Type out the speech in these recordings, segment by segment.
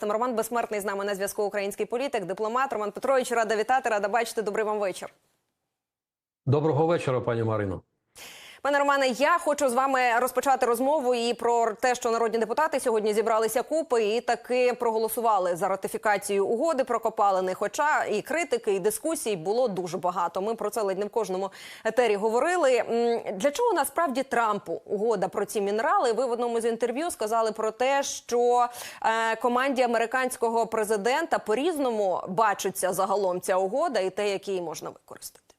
гостем. Роман Безсмертний з нами на зв'язку. Український політик, дипломат. Роман Петрович, рада вітати, рада бачити. Добрий вам вечір. Доброго вечора, пані Марино. Пане Романе, я хочу з вами розпочати розмову і про те, що народні депутати сьогодні зібралися купи і таки проголосували за ратифікацію угоди про копалини. Хоча і критики, і дискусій було дуже багато. Ми про це ледь не в кожному етері говорили. Для чого насправді Трампу угода про ці мінерали? Ви в одному з інтерв'ю сказали про те, що е, команді американського президента по різному бачиться загалом ця угода і те, як її можна використати.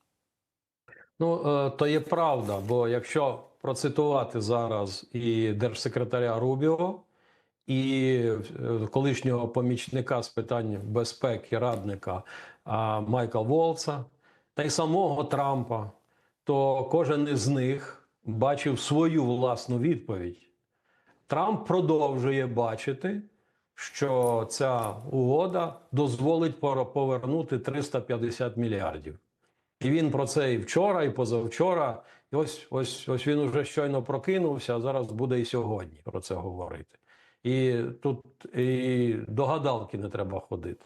Ну е, то є правда, бо якщо процитувати зараз і держсекретаря Рубіо, і е, колишнього помічника з питань безпеки радника а, Майкла Волца, та й самого Трампа, то кожен із них бачив свою власну відповідь. Трамп продовжує бачити, що ця угода дозволить повернути 350 мільярдів. І він про це і вчора, і позавчора. І ось ось ось він уже щойно прокинувся, а зараз буде і сьогодні про це говорити. І тут і до гадалки не треба ходити.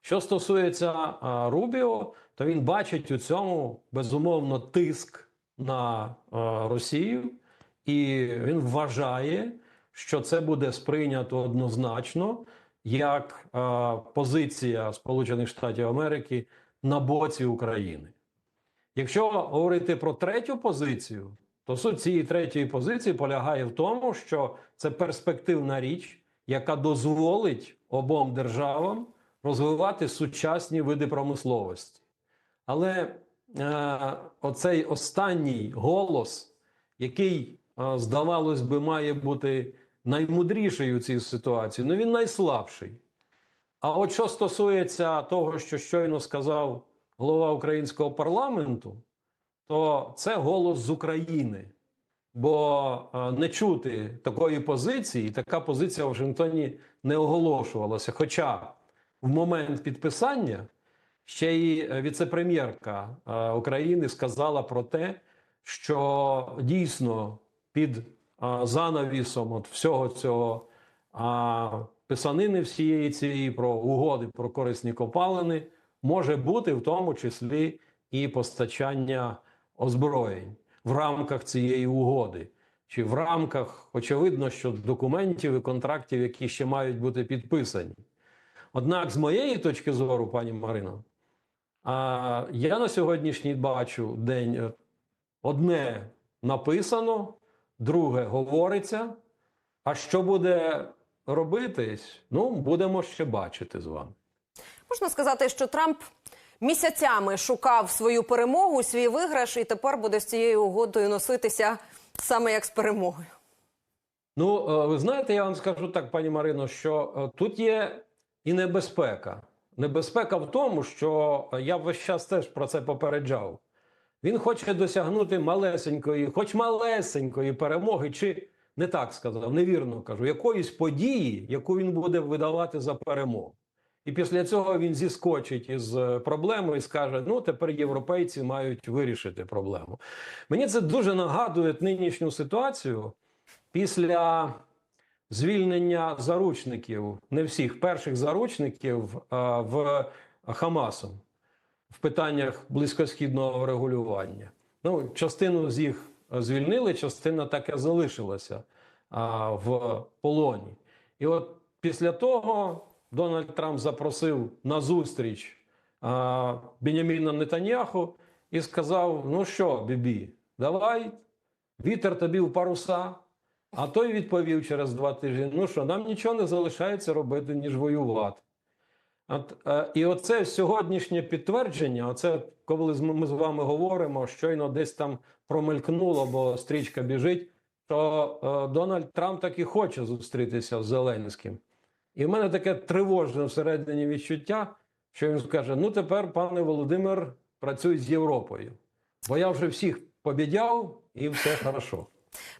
Що стосується а, Рубіо, то він бачить у цьому безумовно тиск на а, Росію, і він вважає, що це буде сприйнято однозначно як а, позиція Сполучених Штатів Америки на боці України. Якщо говорити про третю позицію, то суть цієї третьої позиції полягає в тому, що це перспективна річ, яка дозволить обом державам розвивати сучасні види промисловості. Але е, оцей останній голос, який, е, здавалось би, має бути наймудріший у цій ситуації, ну він найслабший. А от що стосується того, що щойно сказав голова українського парламенту, то це голос з України. Бо е, не чути такої позиції, така позиція в Вашингтоні не оголошувалася. Хоча в момент підписання ще й е, віце-прем'єрка е, України сказала про те, що дійсно під занавісом от всього цього писанини всієї цієї про угоди про корисні копалини може бути в тому числі і постачання озброєнь в рамках цієї угоди, чи в рамках, очевидно, що документів і контрактів, які ще мають бути підписані. Однак, з моєї точки зору, пані Марино, я на сьогоднішній бачу день е, одне написано, друге говориться. А що буде робитись? Ну, будемо ще бачити з вами. Можна сказати, що Трамп місяцями шукав свою перемогу, свій виграш, і тепер буде з цією угодою носитися саме як з перемогою. Ну, е, ви знаєте, я вам скажу так, пані Марино, що е, тут є і небезпека. Небезпека в тому, що е, я весь час теж про це попереджав. Він хоче досягнути малесенької, хоч малесенької перемоги, чи не так сказав, невірно кажу, якоїсь події, яку він буде видавати за перемогу. І після цього він зіскочить із е, проблемою і скаже: ну тепер європейці мають вирішити проблему. Мені це дуже нагадує нинішню ситуацію після звільнення заручників, не всіх перших заручників а, в Хамасом в питаннях близькосхідного регулювання. Ну, частину з їх звільнили, частина так і залишилася а, в полоні. І от після того Дональд Трамп запросив на зустріч а, Беняміна Нетаньяху і сказав: Ну що, Бібі, давай, вітер тобі в паруса. А той відповів через два тижні: ну що, нам нічого не залишається робити, ніж воювати. От, е, і оце сьогоднішнє підтвердження, оце коли ми з вами говоримо, щойно десь там промелькнуло, бо стрічка біжить, то е, Дональд Трамп так і хоче зустрітися з Зеленським. І в мене таке тривожне всередині відчуття, що він скаже: ну тепер, пане Володимир, працюй з Європою. Бо я вже всіх побідяв і все хорошо.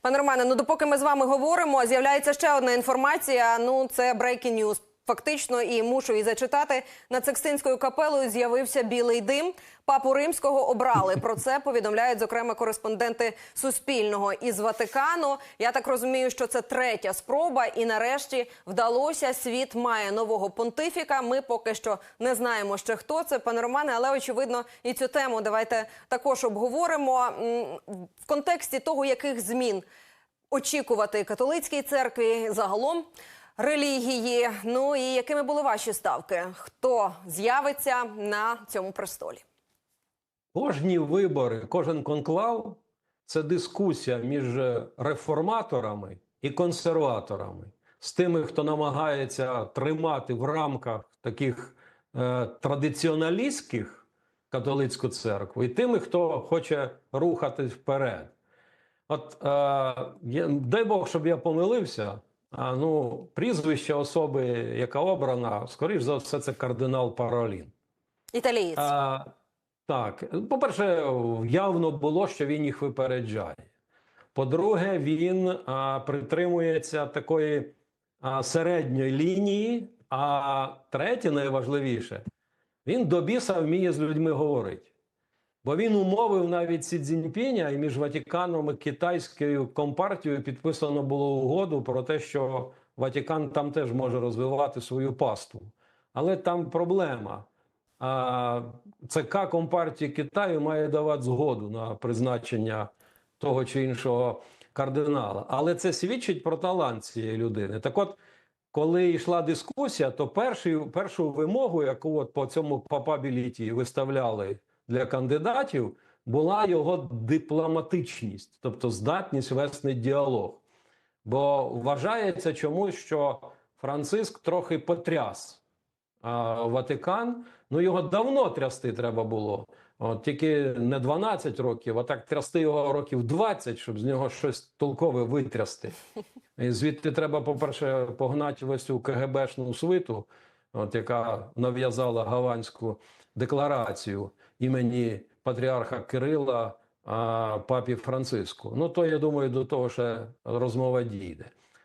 Пане Романе, ну допоки ми з вами говоримо, з'являється ще одна інформація. Ну, це breaking news. Фактично, і мушу і зачитати над Секстинською капелою з'явився білий дим. Папу римського обрали. Про це повідомляють зокрема кореспонденти Суспільного із Ватикану. Я так розумію, що це третя спроба, і нарешті вдалося. Світ має нового понтифіка. Ми поки що не знаємо ще хто це, пане Романе, але очевидно і цю тему давайте також обговоримо в контексті того, яких змін очікувати католицькій церкві загалом релігії. Ну і якими були ваші ставки? Хто з'явиться на цьому престолі? Кожні вибори, кожен конклав це дискусія між реформаторами і консерваторами, з тими, хто намагається тримати в рамках таких е, традиціоналістських католицьку церкву, і тими, хто хоче рухатись вперед. От е, дай Бог, щоб я помилився. Ну, прізвище особи, яка обрана, скоріш за все, це кардинал Паролін. Італієць. А, так, по-перше, явно було, що він їх випереджає. По-друге, він а, притримується такої а, середньої лінії. А третє, найважливіше, він до біса вміє з людьми говорити. Бо він умовив навіть Сі Цзіньпіня, і між Ватиканом і китайською компартією підписано було угоду про те, що Ватикан там теж може розвивати свою паству. Але там проблема. А ЦК Компартії Китаю має давати згоду на призначення того чи іншого кардинала. Але це свідчить про талант цієї людини. Так от, коли йшла дискусія, то перший, першу вимогу, яку от по цьому папабіліті виставляли для кандидатів, була його дипломатичність, тобто здатність вести діалог. Бо вважається чомусь, що Франциск трохи потряс а, Ватикан. Ну його давно трясти треба було. От, тільки не 12 років, а так трясти його років 20, щоб з нього щось толкове витрясти. І звідти треба, по-перше, погнати весь цю КГБшну свиту, от, яка нав'язала Гаванську декларацію імені патріарха Кирила папі Франциску. Ну, то я думаю, до того ще розмова дійде.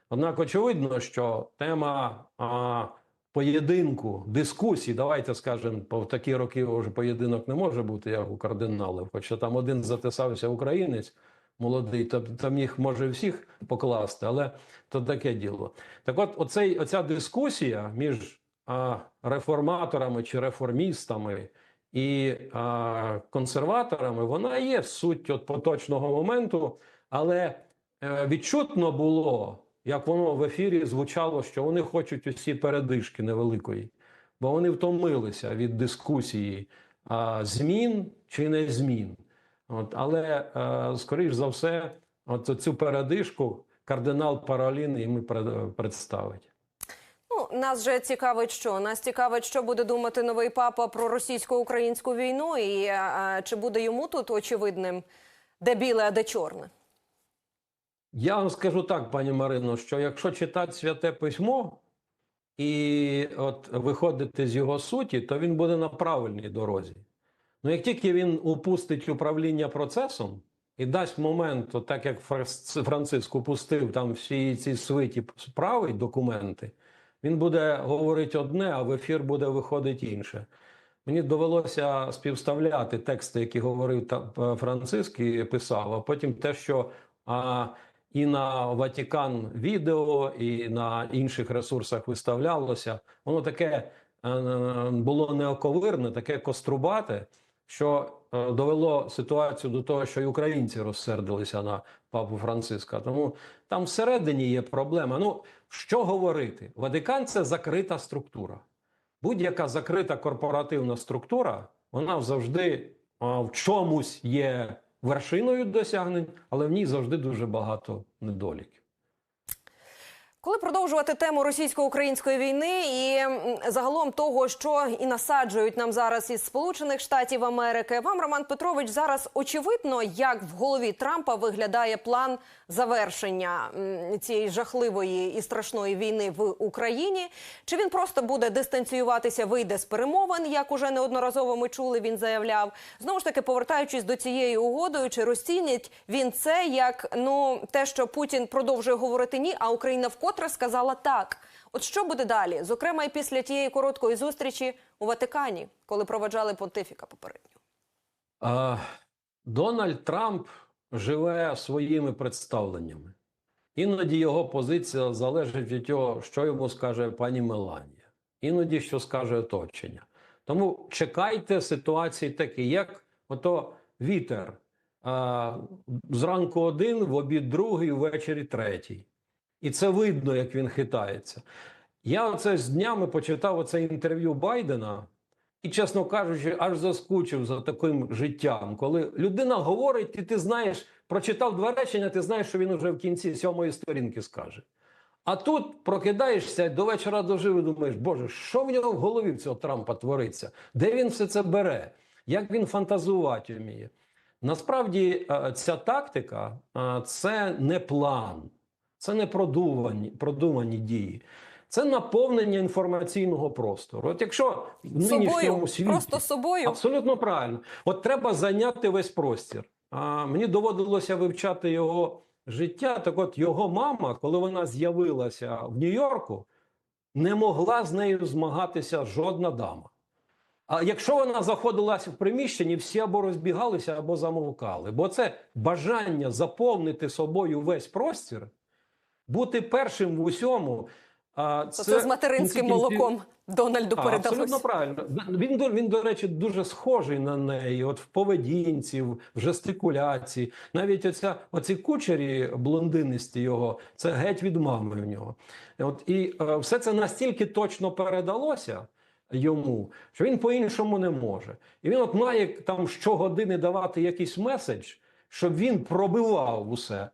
Однак, очевидно, що тема а, поєдинку, дискусії, давайте скажемо, по в такі роки вже поєдинок не може бути, як у кардиналів, хоча там один затисався українець. Молодий, то там їх може всіх покласти, але то таке діло. Так от, оцей, оця дискусія між реформаторами чи реформістами і консерваторами, вона є суть от поточного моменту, але е, відчутно було, як воно в ефірі звучало, що вони хочуть усі передишки невеликої, бо вони втомилися від дискусії змін чи не змін. От, але, е, скоріш за все, от цю передишку кардинал Паролін їм представить. Нас же цікавить, що нас цікавить, що буде думати новий папа про російсько-українську війну, і е, чи буде йому тут очевидним, де біле, а де чорне. Я вам скажу так, пані Марино, що якщо читати святе письмо і от виходити з його суті, то він буде на правильній дорозі. Ну, як тільки він упустить управління процесом і дасть момент, так як Франциск упустив там всі ці свиті справи, документи, він буде говорити одне, а в ефір буде виходити інше. Мені довелося співставляти тексти, які говорив е, Франциск і писав, а потім те, що а, і на Ватикан відео, і на інших ресурсах виставлялося, воно таке е, було неоковирне, таке кострубате, що е, довело ситуацію до того, що й українці розсердилися на папу Франциска. Тому там всередині є проблема. Ну, що говорити? Ватикан це закрита структура. Будь-яка закрита корпоративна структура, вона завжди а, в чомусь є вершиною досягнень, але в ній завжди дуже багато недоліків. Коли продовжувати тему російсько-української війни і загалом того, що і насаджують нам зараз із Сполучених Штатів Америки, вам Роман Петрович зараз очевидно, як в голові Трампа виглядає план завершення цієї жахливої і страшної війни в Україні. Чи він просто буде дистанціюватися, вийде з перемовин, як уже неодноразово ми чули, він заявляв. Знову ж таки, повертаючись до цієї угоди, чи розцінить він це як ну те, що Путін продовжує говорити ні, а Україна вкотре сказала так. От що буде далі? Зокрема, і після тієї короткої зустрічі у Ватикані, коли проведжали понтифіка попередньо. А, Дональд Трамп живе своїми представленнями. Іноді його позиція залежить від того, що йому скаже пані Меланія, іноді що скаже оточення. Тому чекайте ситуації такі, як ото вітер. А, зранку один, в обід другий, ввечері третій. І це видно, як він хитається. Я оце з днями почитав оце інтерв'ю Байдена, і, чесно кажучи, аж заскучив за таким життям, коли людина говорить, і ти знаєш, прочитав два речення, ти знаєш, що він уже в кінці сьомої сторінки скаже. А тут прокидаєшся до вечора дожив і думаєш, Боже, що в нього в голові цього Трампа твориться? Де він все це бере? Як він фантазувати вміє? Насправді, е, ця тактика е, це не план, це не продумані, продумані дії. Це наповнення інформаційного простору. От якщо в нинішньому світі просто собою. абсолютно правильно, от треба зайняти весь простір. А мені доводилося вивчати його життя. Так, от його мама, коли вона з'явилася в Нью-Йорку, не могла з нею змагатися жодна дама. А якщо вона заходила в приміщенні, всі або розбігалися, або замовкали. Бо це бажання заповнити собою весь простір, бути першим в усьому. А То це з материнським кінці молоком Дональду а, передалось. Абсолютно правильно. Він, він, до речі, дуже схожий на неї. От в поведінці, в жестикуляції. Навіть оця, оці кучері блондинисті його, це геть від мами в нього. От, і е, все це настільки точно передалося йому, що він по-іншому не може. І він от має там щогодини давати якийсь меседж, щоб він пробивав усе.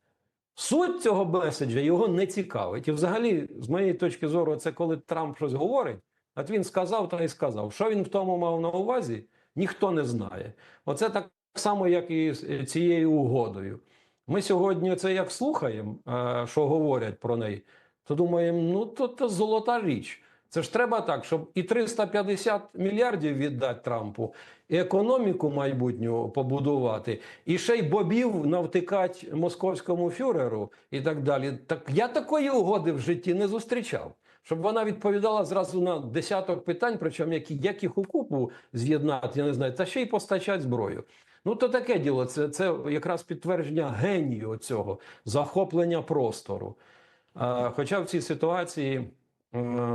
Суть цього меседжа його не цікавить. І взагалі, з моєї точки зору, це коли Трамп щось говорить, от він сказав та й сказав. Що він в тому мав на увазі, ніхто не знає. Оце так само, як і з цією угодою. Ми сьогодні це як слухаємо, е, що говорять про неї, то думаємо, ну то, то золота річ. Це ж треба так, щоб і 350 мільярдів віддати Трампу, економіку майбутню побудувати, і ще й бобів навтикати московському фюреру і так далі. Так я такої угоди в житті не зустрічав. Щоб вона відповідала зразу на десяток питань, причому які, як їх у купу з'єднати, я не знаю, та ще й постачати зброю. Ну, то таке діло, це, це якраз підтвердження генію цього захоплення простору. А, хоча в цій ситуації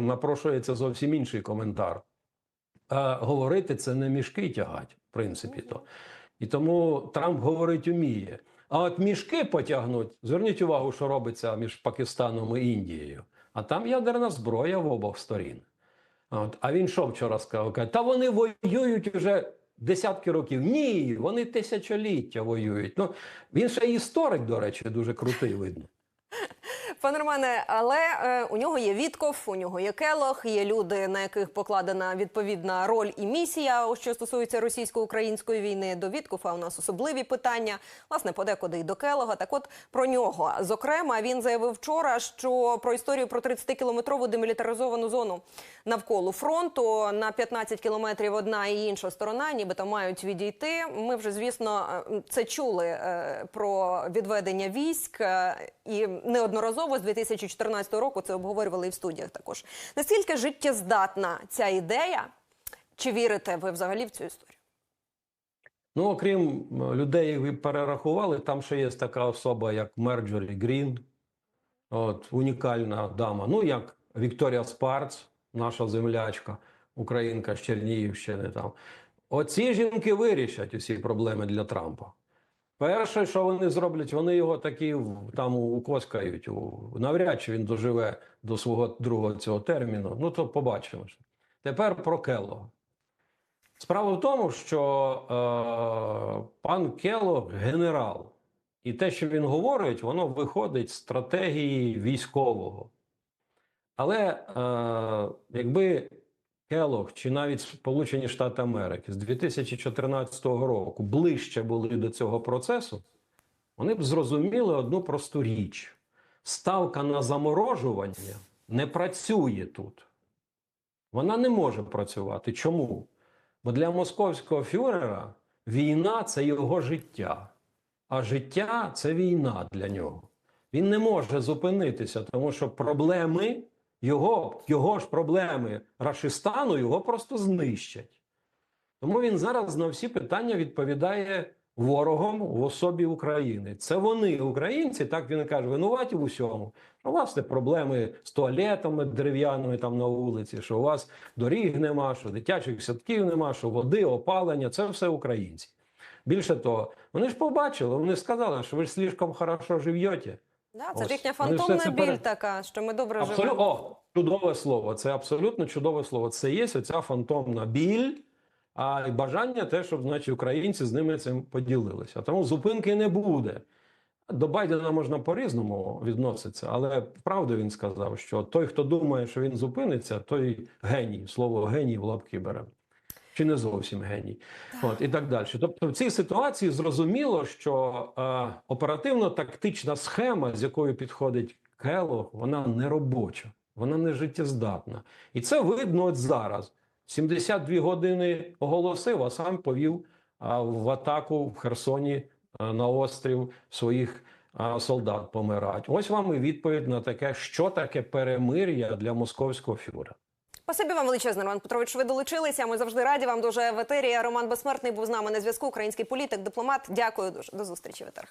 напрошується зовсім інший коментар. А, говорити це не мішки тягать, в принципі. то. І тому Трамп говорить уміє. А от мішки потягнуть, зверніть увагу, що робиться між Пакистаном і Індією. А там ядерна зброя в обох сторін. От. А він що вчора сказав? Каже, та вони воюють уже десятки років. Ні, вони тисячоліття воюють. Ну, він ще історик, до речі, дуже крутий видно. Пане Романе, але е, у нього є Вітков, у нього є Келох, є люди, на яких покладена відповідна роль і місія, що стосується російсько-української війни. До Віткофа у нас особливі питання. Власне, подекуди й до Келога. Так, от про нього. Зокрема, він заявив вчора, що про історію про 30-кілометрову демілітаризовану зону навколо фронту на 15 кілометрів одна і інша сторона, нібито мають відійти. Ми вже звісно е, це чули е, про відведення військ і неодноразово з 2014 року це обговорювали і в студіях. Також наскільки життєздатна ця ідея? Чи вірите ви взагалі в цю історію? Ну, окрім людей, які ви перерахували, там ще є така особа, як Мерджорі Грін, от, унікальна дама. Ну, як Вікторія Спарц, наша землячка, українка з Чернігівщини. Там. Оці жінки вирішать усі проблеми для Трампа. Перше, що вони зроблять, вони його таки в- там укоскають. Навряд чи він доживе до свого другого цього терміну. Ну, то побачимо. Тепер про Келлога. Справа в тому, що е, пан Келлог генерал, і те, що він говорить, воно виходить з стратегії військового. Але е, якби Келлог чи навіть Сполучені Штати Америки з 2014 року ближче були до цього процесу, вони б зрозуміли одну просту річ: ставка на заморожування не працює тут. Вона не може працювати. Чому? Бо для московського фюрера війна це його життя, а життя це війна для нього. Він не може зупинитися, тому що проблеми його, його ж проблеми Рашистану його просто знищать. Тому він зараз на всі питання відповідає ворогом в особі України. Це вони, українці, так він каже, винуваті в усьому. У вас не проблеми з туалетами дерев'яними там на вулиці, що у вас доріг нема, що дитячих садків нема, що води, опалення це все українці. Більше того, вони ж побачили, вони сказали, що ви ж слишком хорошо живете. Да, це Ось. їхня фантомна це біль пере- така, що ми добре Абсолютно живемо. о, чудове слово. Це абсолютно чудове слово. Це є оця фантомна біль, а бажання те, щоб значить, українці з ними цим поділилися. Тому зупинки не буде. До Байдена можна по-різному відноситися, але правду він сказав, що той, хто думає, що він зупиниться, той геній. Слово геній в лапки бере. Чи не зовсім геній, от і так далі. Тобто, в цій ситуації зрозуміло, що е, оперативно-тактична схема, з якою підходить Келох, вона не робоча, вона не життєздатна. І це видно от зараз. 72 години оголосив, а сам повів а, в атаку в Херсоні а, на острів своїх а, солдат помирать. Ось вам і відповідь на таке, що таке перемир'я для московського фюрера. Спасибі вам величезне, Роман Петрович. Ви долучилися. Ми завжди раді вам дуже в етері. Роман Безсмертний був з нами на зв'язку. Український політик, дипломат. Дякую дуже. До зустрічі в етерах.